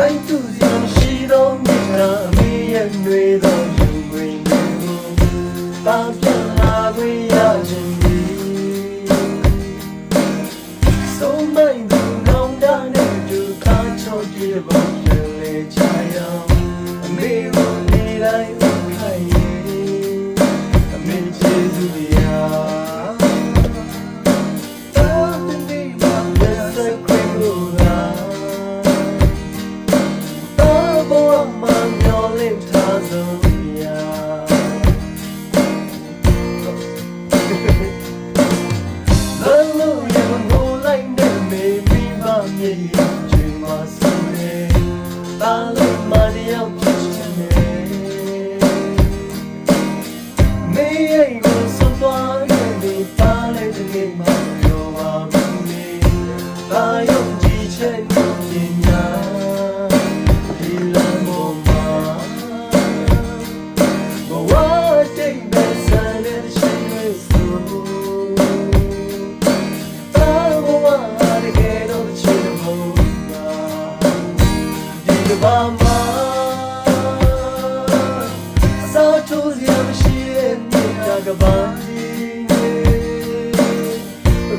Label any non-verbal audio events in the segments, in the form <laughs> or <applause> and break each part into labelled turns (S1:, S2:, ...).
S1: တိုင်းသူစီရှိသောမြစ်သာအမေရဲ့နှွေသောယူငွေမျိုးတာပြလာခွေရခြင်းဒီဆုံးမိုင်းသူကောင်းတာနဲ့သူခါချော်ကြည့်ပါပြန်လေချာယောင်အမေကိုနေတိုင်းခိုင်အမေကျေးဇူးတရား Hallelujah. <laughs> Hallelujah.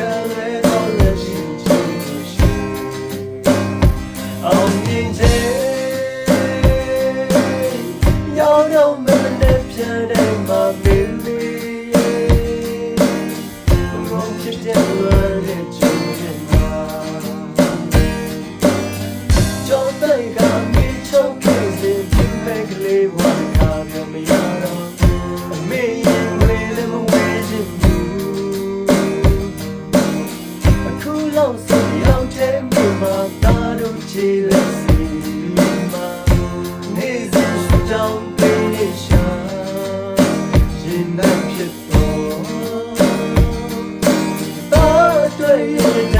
S1: Color you down.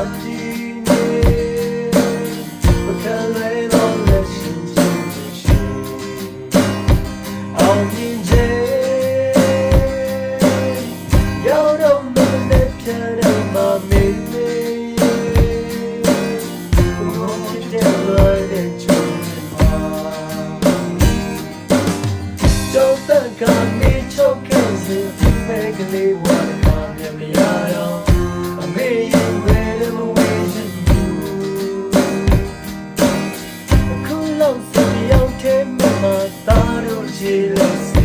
S1: she loves